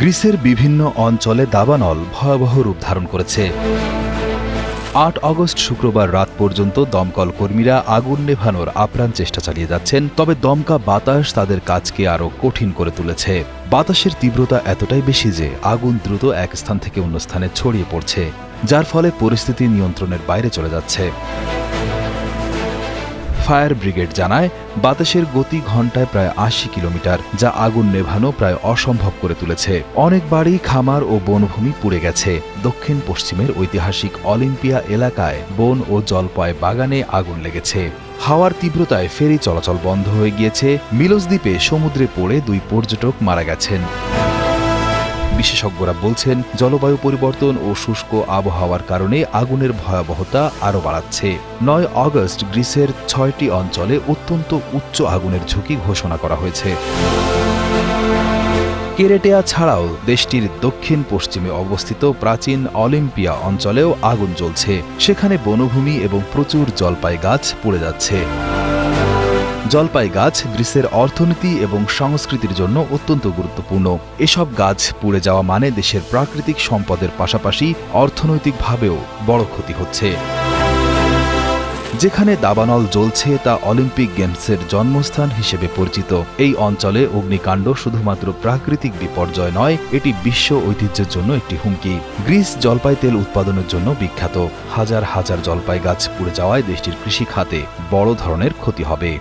গ্রিসের বিভিন্ন অঞ্চলে দাবানল ভয়াবহ রূপ ধারণ করেছে। আট অগস্ট শুক্রবার রাত পর্যন্ত দমকল কর্মীরা আগুন নেভানোর আপ্রাণ চেষ্টা চালিয়ে যাচ্ছেন, তবে দমকা বাতাস তাদের কাজকে আরও কঠিন করে তুলেছে। বাতাসের তীব্রতা এতটাই বেশি যে আগুন দ্রুত এক স্থান থেকে অন্য স্থানে ছড়িয়ে পড়ছে, যার ফলে পরিস্থিতি নিয়ন্ত্রণের বাইরে চলে যাচ্ছে। ফায়ার ব্রিগেড জানায়, বাতাসের গতি ঘন্টায় প্রায় আশি কিলোমিটার, যা আগুন নেভানো প্রায় অসম্ভব করে তুলেছে। অনেক বাড়ি, খামার ও বনভূমি পুড়ে গেছে। দক্ষিণ পশ্চিমের ঐতিহাসিক অলিম্পিয়া এলাকায় বন ও জলপায় বাগানে আগুন লেগেছে। হাওয়ার তীব্রতায় ফেরি চলাচল বন্ধ হয়ে গিয়েছে। মিলোস দ্বীপে সমুদ্রে পড়ে দুই পর্যটক মারা গেছেন। বিশেষজ্ঞরা বলছেন, জলবায়ু পরিবর্তন ও শুষ্ক আবহাওয়ার কারণে আগুনের ভয়াবহতা আরও বাড়াচ্ছে। নয় অগস্ট গ্রিসের ছয়টি অঞ্চলে অত্যন্ত উচ্চ আগুনের ঝুঁকি ঘোষণা করা হয়েছে। কেরেটেয়া ছাড়াও দেশটির দক্ষিণ পশ্চিমে অবস্থিত প্রাচীন অলিম্পিয়া অঞ্চলেও আগুন জ্বলছে। সেখানে বনভূমি এবং প্রচুর জলপাই গাছ পড়ে যাচ্ছে। জলপাই গাছ গ্রিসের অর্থনীতি এবং সংস্কৃতির জন্য অত্যন্ত গুরুত্বপূর্ণ। এসব গাছ পুড়ে যাওয়া মানে দেশের প্রাকৃতিক সম্পদের পাশাপাশি অর্থনৈতিকভাবেও বড় ক্ষতি হচ্ছে। যেখানে দাবানল জ্বলছে তা অলিম্পিক গেমসের জন্মস্থান হিসেবে পরিচিত। এই অঞ্চলে অগ্নিকাণ্ড শুধুমাত্র প্রাকৃতিক বিপর্যয় নয়, এটি বিশ্ব ঐতিহ্যের জন্য একটি হুমকি। গ্রিস জলপাই তেল উৎপাদনের জন্য বিখ্যাত। হাজার হাজার জলপাই গাছ পুড়ে যাওয়ায় দেশটির কৃষি খাতে বড় ধরনের ক্ষতি হবে।